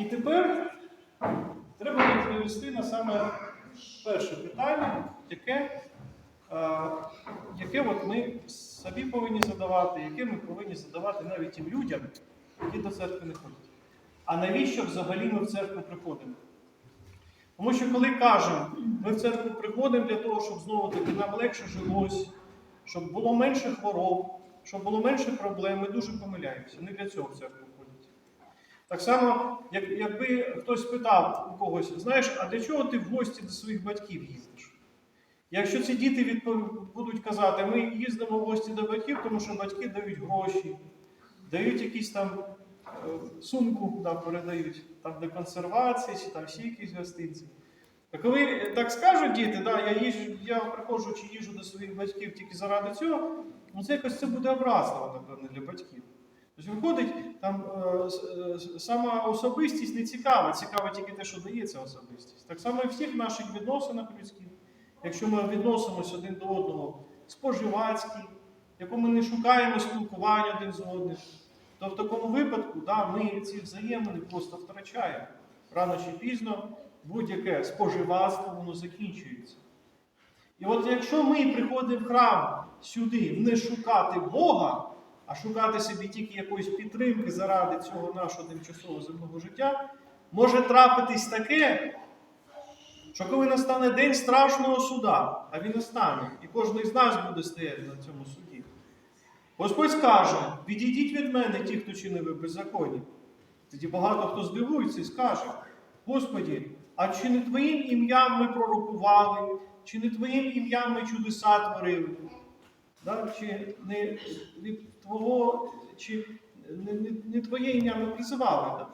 І тепер треба відповісти на саме перше питання, яке, яке от ми собі повинні задавати, яке ми повинні задавати навіть тим людям, які до церкви не ходять. А навіщо взагалі ми в церкву приходимо? Тому що коли кажемо, ми в церкву приходимо для того, щоб знову таки нам легше жилось, щоб було менше хвороб, щоб було менше проблем, ми дуже помиляємося. Не для цього в церкву. Так само, як, якби хтось питав у когось, знаєш, а для чого ти в гості до своїх батьків їздиш? Якщо ці діти відпов- будуть казати, ми їздимо в гості до батьків, тому що батьки дають гроші, дають якісь там е, сумку да, передають, там де консервації, чи там ще якісь гостинці. А коли так скажуть діти, да, я їжджу, я приходжу чи їжджу до своїх батьків тільки заради цього, ну це якось це буде образливо, напевно, для батьків. Тобто виходить, там е, е, сама особистість не цікава, цікаво тільки те, що дається особистість. Так само і в всіх наших відносинах людських, якщо ми відносимося один до одного споживацькі, яку ми не шукаємо спілкування один з одним, то в такому випадку да, ми ці взаємини просто втрачаємо. Рано чи пізно будь-яке споживацтво воно закінчується. І от якщо ми приходимо в храм сюди не шукати Бога, а шукати собі тільки якоїсь підтримки заради цього нашого тимчасового земного життя, може трапитись таке, що коли настане день страшного суда, а він настане, і кожен з нас буде стояти на цьому суді. Господь скаже: відійдіть від мене ті, хто чинив беззаконні. Тоді багато хто здивується і скаже: Господі, а чи не Твоїм ім'ям ми пророкували, чи не Твоїм ім'ям ми чудеса творили? Да? Чи не, твого, чи не, не, не Твоє ім'я ми призивали?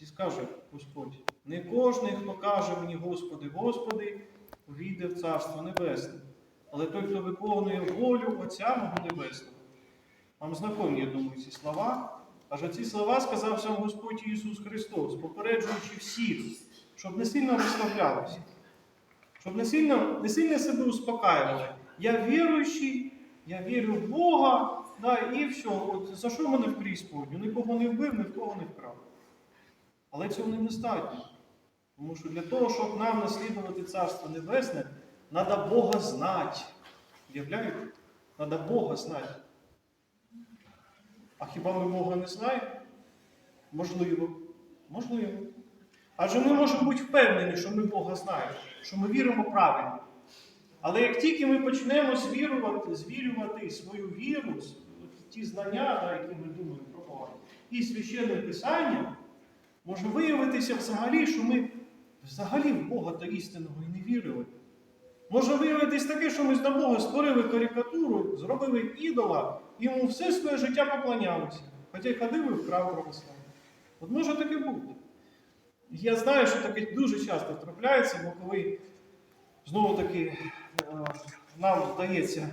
І скаже Господь, не кожен, хто каже мені, Господи, Господи, увійде в Царство Небесне, але той, хто виконує волю Отця мого Небесного. Вам знакомі, я думаю, ці слова. Аж ці слова сказав сам Господь Ісус Христос, попереджуючи всіх, щоб не сильно розслаблялися, щоб не сильно, не сильно себе успокаювали. Я віруючий, я вірю в Бога, да, і все. От, за що мене в преісподню? Нікого не вбив, ні в кого не вкрав. Але цього недостатньо. Тому що для того, щоб нам наслідувати Царство Небесне, треба Бога знати. Уявляєте? Треба Бога знати. А хіба ми Бога не знаємо? Можливо. Можливо. Адже ми можемо бути впевнені, що ми Бога знаємо, що ми віримо правильно. Але як тільки ми почнемо звірувати, звірювати свою віру, ті знання, да, які ми думаємо про Бога, і священним писанням, може виявитися взагалі, що ми взагалі в Бога та істинного і не вірили. Може виявитись таке, що ми з Бога створили карикатуру, зробили ідола, і йому все своє життя поклонялися. Хоча й ходили в храм православний. От може таке бути. Я знаю, що таке дуже часто трапляється, бо коли знову таки е, нам вдається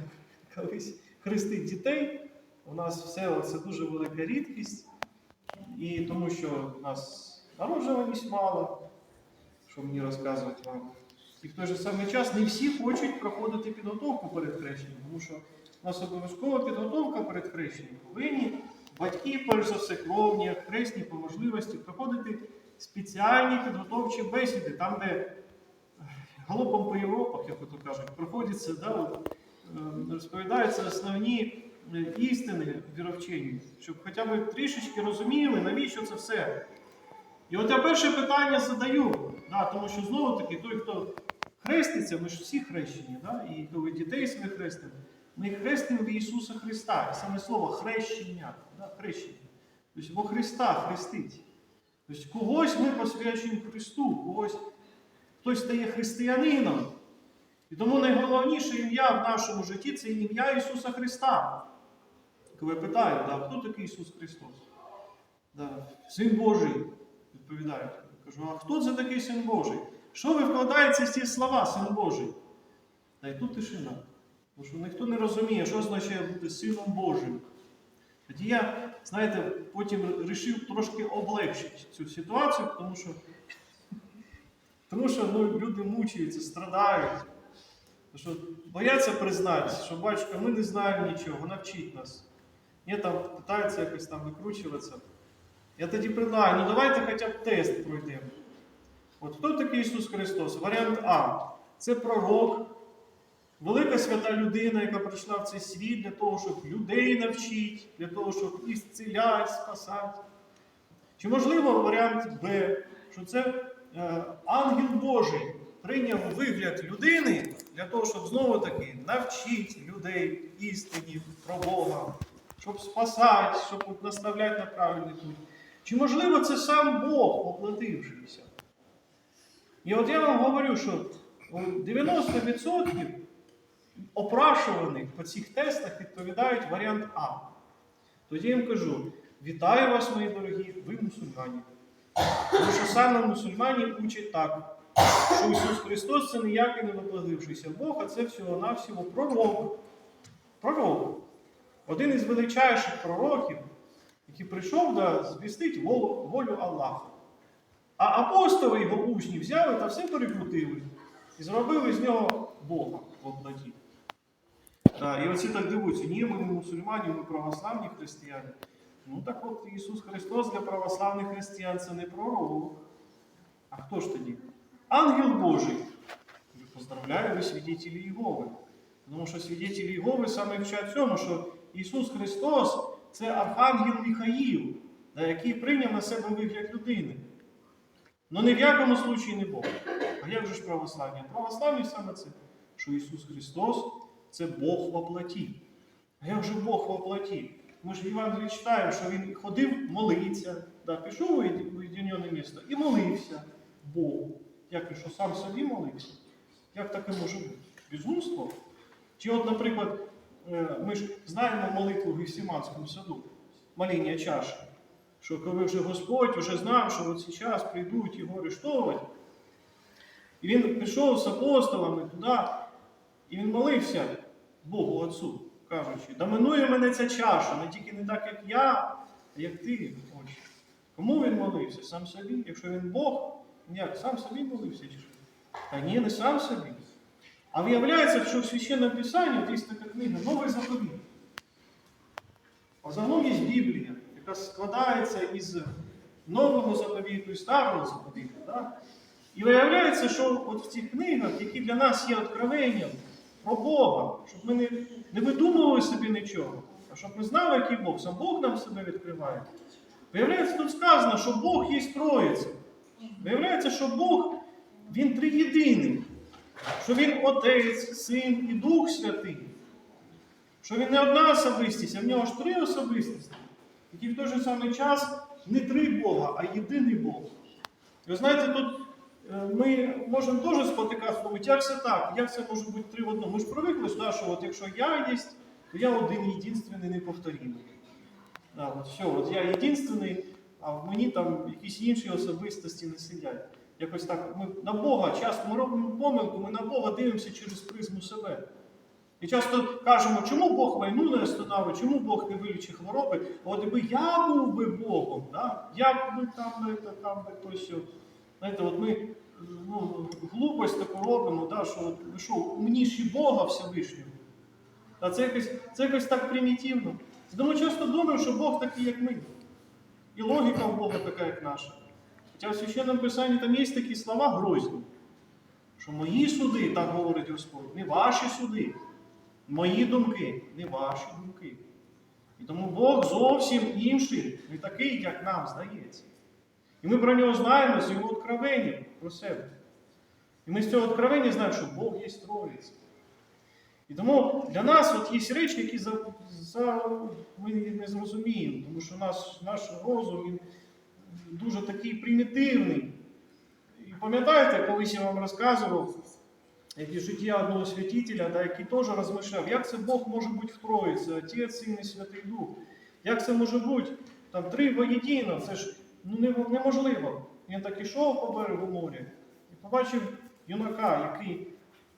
колись хрестити дітей, у нас все це дуже велика рідкість, і тому що у нас народжуваність мало, що мені розказувати вам. І в той же самий час не всі хочуть проходити підготовку перед хрещенням, тому що у нас обов'язкова підготовка перед хрещенням. Повинні батьки, перш за все, кровні, хресні по можливості проходити спеціальні підготовчі бесіди, там, де е, галопом по Європах, як ото кажуть, проходяться, да, е, розповідаються основні істини віровчені, щоб хоча б трішечки розуміли, навіщо це все. І от я перше питання задаю, да, тому що знову таки той, хто хреститься, ми ж всі хрещені, да, і коли дітей своїх хрестимо, ми хрестимо в Ісуса Христа. І саме слово хрещення, да, хрещення. Тобто во Христа хрестить. Тобто когось ми посвячуємо Христу, когось хтось стає християнином. І тому найголовніше ім'я в нашому житті це ім'я Ісуса Христа. Коли питають, да, хто такий Ісус Христос? Да, Син Божий, відповідають. Кажу, а хто це такий Син Божий? Що ви вкладаєте в ці слова, Син Божий? Та й тут тишина. Тому що ніхто не розуміє, що означає бути Сином Божим. Тоді я, знаєте, потім вирішив трошки облегшити цю ситуацію, тому що, тому що ну, люди мучаються, страдають. Тому що бояться признати, що батюшка, ми не знаємо нічого, навчіть нас. Ні, там питаються якось там викручуватися. Я тоді предлагаю, ну давайте хоча б тест пройдемо. От хто такий Ісус Христос? Варіант А. Це пророк, велика свята людина, яка прийшла в цей світ для того, щоб людей навчити, для того, щоб і спасати. Чи можливо варіант Б, що це е, ангел Божий прийняв вигляд людини для того, щоб знову таки навчити людей істині про Бога, щоб спасати, щоб наставляти на правильний путь. Чи можливо це сам Бог, оплатившися? І от я вам говорю, що 90% опрашуваних по цих тестах відповідають варіант А. Тоді я їм кажу: вітаю вас, мої дорогі, ви мусульмані. Тому що саме мусульмані учать так, що Ісус Христос це ніякий не випладившийся Бог, а це всього-навсього пророк. Пророк. Один із величайших пророків, який прийшов да, звістить волю, волю Аллаха. А апостоли його учні взяли та все перекрутили і зробили з нього Бога в обладі. І оці так дивуються, ні, ми не мусульмані, ми православні християни. Ну так от Ісус Христос для православних християн це не пророк. А хто ж тоді? Ангел Божий. Поздравляю, ви свідетелі Єгови. Тому що свідетелі Єгови саме вчать цьому, що Ісус Христос це Архангел Міхаїл, який прийняв на себе вигляд людини. Ну ні в якому случаї не Бог. А як же ж православні? Православні саме це, що Ісус Христос це Бог во плоті. А як же Бог во плоті? Ми ж в Євангелії читаємо, що він ходив молиться, да, пішов у уєдинене місто і молився Богу. Як і що сам собі молився? Як таке може бути? Безумство? Чи от, наприклад, ми ж знаємо молитву в Гефсиманському саду, моління чаші, що коли вже Господь вже знав, що от зараз прийдуть його арештовувати, і він пішов з апостолами туди, і він молився Богу Отцу, кажучи, да минує мене ця чаша, не тільки не так, як я, а як ти хочеш. Кому він молився? Сам собі? Якщо він Бог, як сам собі молився? Та ні, не сам собі. А виявляється, що в Священному Писанні є така книга Новий заповіт. А загалом є Біблія, яка складається із Нового заповіту і Старого заповіту. Да? І виявляється, що от в цих книгах, які для нас є откровенням про Бога, щоб ми не, не видумували собі нічого, а щоб ми знали, який Бог, сам Бог нам себе відкриває. Виявляється, тут сказано, що Бог є Троїця. Виявляється, що Бог, Він триєдиний, що Він Отець, Син і Дух Святий. Що він не одна особистість, а в нього ж три особистості, які в той же самий час не три Бога, а єдиний Бог. І ви знаєте, тут е, ми можемо теж спотикати, як це так, як це може бути три в одному. Ми ж привикли, сюди, що от якщо я є, то я один єдинственний неповторимий. Да, от все, от я єдинственний, а в мені там якісь інші особистості не сидять. Якось так, ми на Бога часто ми робимо помилку, ми на Бога дивимося через призму себе. І часто кажемо, чому Бог війну не остановив, чому Бог не вилічить хвороби. А От якби я був би Богом, да? я б там, би, там би то що. Знаєте, от ми ну, глупость таку робимо, да, що от, ви що, умніші Бога Всевишнього. Та це якось, це якось так примітивно. Тому часто думаємо, що Бог такий, як ми. І логіка в Бога така, як наша. Хоча в священному писанні там є такі слова грозні, що мої суди, так говорить Господь, не ваші суди. Мої думки, не ваші думки. І тому Бог зовсім інший, не такий, як нам здається. І ми про нього знаємо з його откровенням про себе. І ми з цього откровення знаємо, що Бог є Троїця. І тому для нас от є речі, які за, за, ми не зрозуміємо, тому що наш, наш розум він дуже такий примітивний. І пам'ятаєте, колись я вам розказував, як і життя одного святителя, да, який теж розмишляв, як це Бог може бути в Троїці, Отець, Син і Святий Дух. Як це може бути? Там три воєдино, це ж ну, неможливо. Він так ішов по берегу моря і побачив юнака, який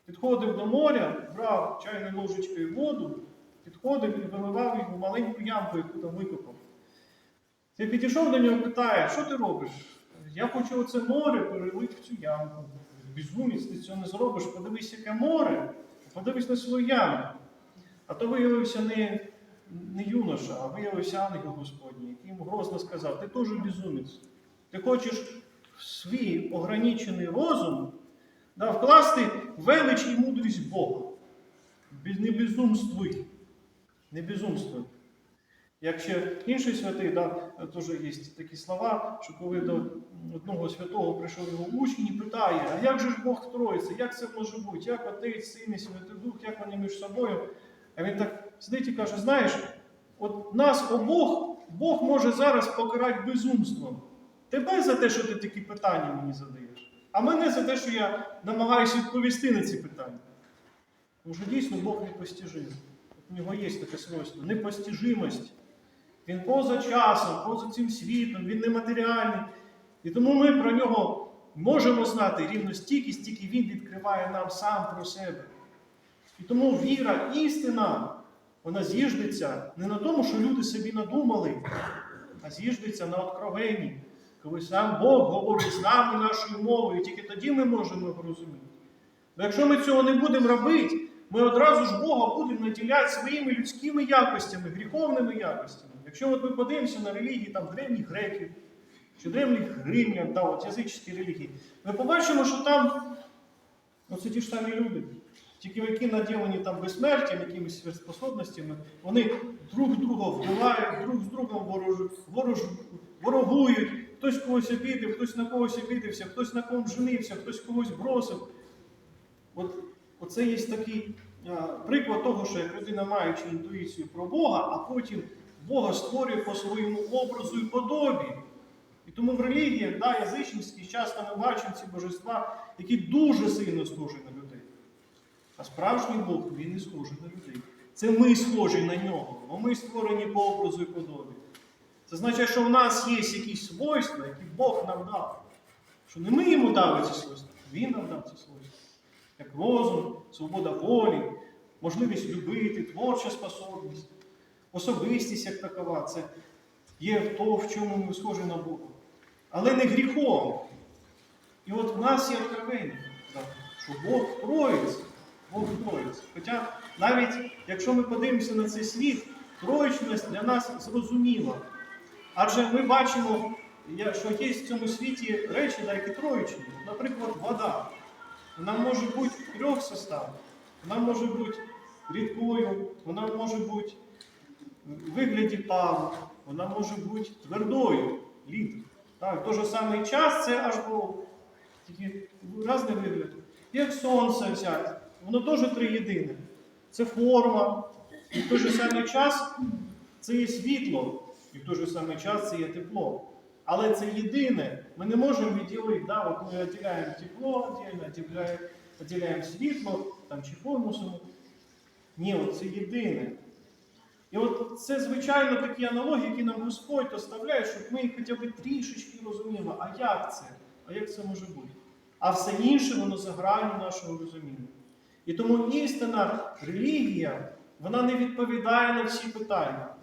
підходив до моря, брав чайною ложечкою воду, підходив і виливав їх у маленьку ямку, яку там викопав. Ти підійшов до нього питає, що ти робиш? Я хочу оце море перелити в цю ямку. Безумець, ти цього не зробиш, подивись, яке море, подивись на свою ямку. А то виявився не, не юноша, а виявився ангел Господній, який йому грозно сказав, ти теж безумець. Ти хочеш свій ограничений розум да, вкласти велич і мудрість Бога. Не безумствуй. Не безумствуй. Як ще інший святий, да, теж є такі слова, що коли до одного святого прийшов його учень і питає, а як же ж Бог троїться, як це може бути, як Отець, Син і Святий Дух, як вони між собою? А він так сидить і каже, знаєш, от нас обох Бог може зараз покарати безумством. Тебе за те, що ти такі питання мені задаєш, а мене за те, що я намагаюся відповісти на ці питання. Тому що дійсно Бог непостижимий. У нього є таке свойство непостижимость. Він поза часом, поза цим світом, він нематеріальний. І тому ми про нього можемо знати рівно стільки, стільки він відкриває нам сам про себе. І тому віра, істина, вона з'їждиться не на тому, що люди собі надумали, а з'їждиться на откровенні, коли сам Бог говорить з нами нашою мовою, і тільки тоді ми можемо його розуміти. Бо якщо ми цього не будемо робити, ми одразу ж Бога будемо наділяти своїми людськими якостями, гріховними якостями. Якщо от ми подивимося на релігії там, древніх греків чи древніх римлян, да, от язичні релігії, ми побачимо, що там ну, це ті ж самі люди. Тільки які наділені там безсмертям, якимись сверхспособностями, вони друг друга вбивають, друг з другом ворож, ворож, ворогують, хтось когось обідив, хтось на когось обідився, хтось на когось женився, хтось когось бросив. От, оце є такий а, приклад того, що як людина маючи інтуїцію про Бога, а потім Бога створює по своєму образу і подобі. І тому в релігіях, да, язичницьких, часто ми бачимо ці божества, які дуже сильно схожі на людей. А справжній Бог, він не схожий на людей. Це ми схожі на нього, бо ми створені по образу і подобі. Це значить, що в нас є якісь свойства, які Бог нам дав. Що не ми йому дали ці свойства, він нам дав ці свойства. Як розум, свобода волі, можливість любити, творча способність, особистість як такова. Це є то, в чому ми схожі на Бога. Але не гріхом. І от в нас є откровення, що Бог троїться. Бог троїться. Хоча навіть якщо ми подивимося на цей світ, троєчність для нас зрозуміла. Адже ми бачимо, що є в цьому світі речі, які троєчні. Наприклад, вода. Вона може бути трьох составів. Вона може бути рідкою, вона може бути вигляді пару, вона може бути твердою, лід. Так, в той же самий час це аж було тільки різний вигляд. Як сонце взяти, воно теж триєдине. Це форма, і в той же самий час це є світло, і в той же самий час це є тепло. Але це єдине. Ми не можемо відділити, да, ми відділяємо тепло, відділяємо, відділяємо світло там, чи саму. Ні, от це єдине. І от це, звичайно, такі аналогії, які нам Господь оставляє, щоб ми хоча б трішечки розуміли, а як це? А як це може бути? А все інше воно за гранью нашого розуміння. І тому істина релігія, вона не відповідає на всі питання.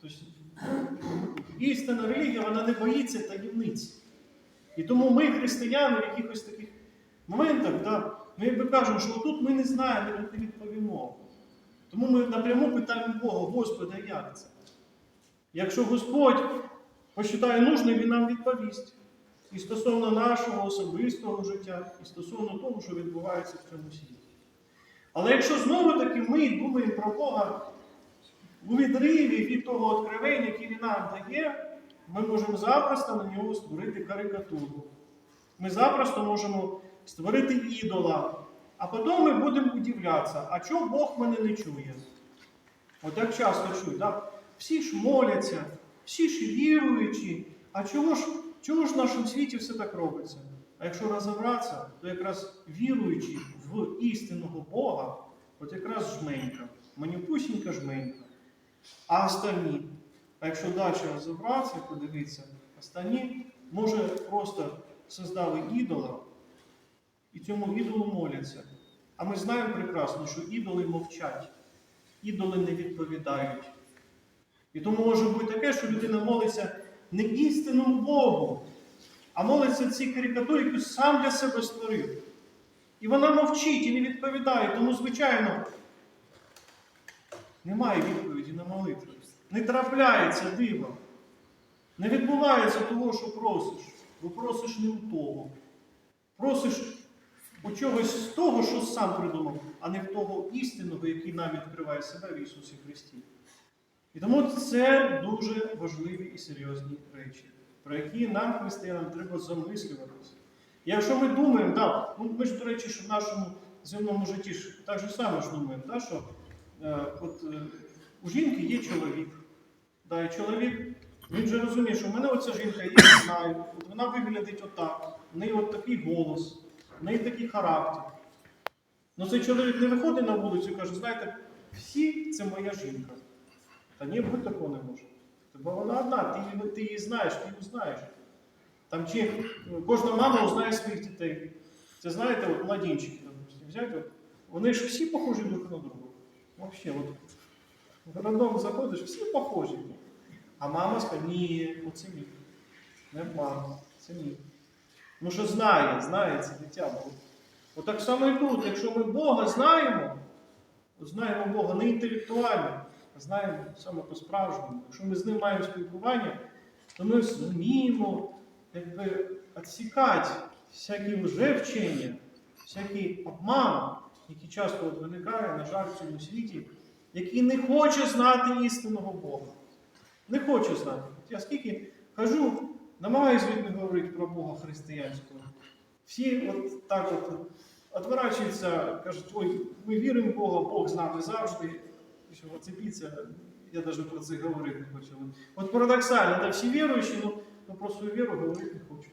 Тобто, істина релігія, вона не боїться таємниць. І тому ми, християни, в якихось таких моментах, да, ми якби кажемо, що тут ми не знаємо, тут не відповімо. Тому ми напряму питаємо Бога, Господи, як це? Якщо Господь посчитає нужним, Він нам відповість. І стосовно нашого особистого життя, і стосовно того, що відбувається в цьому світі. Але якщо знову таки ми думаємо про Бога у відриві від того откровення, яке Він нам дає, ми можемо запросто на нього створити карикатуру. Ми запросто можемо створити ідола. А потім ми будемо удивлятися, а чого Бог мене не чує? От як часто чують, да? всі ж моляться, всі ж віруючі, а чого ж, чого ж в нашому світі все так робиться? А якщо розібратися, то якраз віруючи в істинного Бога, от якраз жменька, манюпусінька жменька. А останні, а якщо далі розібратися, подивитися, останні, може, просто создали ідола, і цьому ідолу моляться. А ми знаємо прекрасно, що ідоли мовчать, ідоли не відповідають. І тому може бути таке, що людина молиться не істинному Богу, а молиться цій карикатурі, яку сам для себе створив. І вона мовчить і не відповідає. Тому, звичайно, немає відповіді на молитві. Не трапляється диво. Не відбувається того, що просиш. Бо просиш не у того. Просиш у чогось з того, що сам придумав, а не в того істинного, який нам відкриває себе в Ісусі Христі. І тому це дуже важливі і серйозні речі, про які нам, християнам, треба замислюватися. Якщо ми думаємо, да, ну ми ж, до речі, що в нашому земному житті ж так же саме ж думаємо, да, що е, от, е, у жінки є чоловік. Да, і чоловік, він же розуміє, що в мене оця жінка, я її знаю, от вона виглядить отак, в неї от такий голос, в неї такий характер. Ну цей чоловік не виходить на вулицю і каже, знаєте, всі це моя жінка. Та ні, бути такого не може. Бо вона одна, ти, ти її знаєш, ти її знаєш. Там чи ну, кожна мама узнає своїх дітей. Це знаєте, от младенчики, взяти, вони ж всі похожі друг на друга. Вообще, от в роддом заходиш, всі похожі. А мама скаже, ні, оце мій. Не мама, це мій. Ну що знає, знає це дитя. Бо От так само і тут, якщо ми Бога знаємо, то знаємо Бога не інтелектуально, а знаємо саме по-справжньому. Якщо ми з ним маємо спілкування, то ми зуміємо відсікати всякі лжевчення, всякий обман, який часто от виникає, на жаль, в цьому світі, який не хоче знати істинного Бога. Не хоче знати. От я скільки кажу, намагаюся від них говорити про Бога християнського. Всі от так от відворачуються, кажуть, ой, ми віримо в Бога, Бог з нами завжди. Що оцепіться, я навіть про це говорити не хочу. От парадоксально, да, всі віруючі, ну, ну про свою віру говорити не хочуть.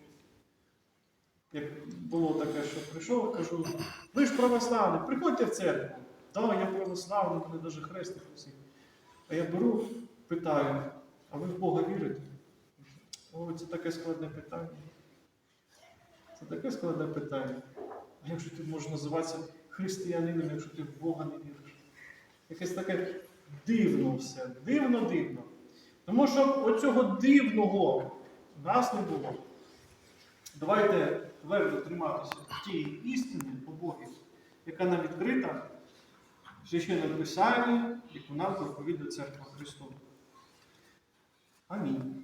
Як було таке, що прийшов, кажу, ви ж православні, приходьте в церкву. Так, я православний, мене навіть хрестик усіх. А я беру, питаю, а ви в Бога вірите? О, це таке складне питання. Це таке складне питання. А як же ти можеш називатися християнином, якщо ти в Бога не віриш? Якесь таке дивно все, дивно-дивно. Тому що оцього дивного нас не було. Давайте твердо триматися тієї істини по Богі, яка нам відкрита в священному Писанні, яку нам проповідує Церква Христова. Амінь.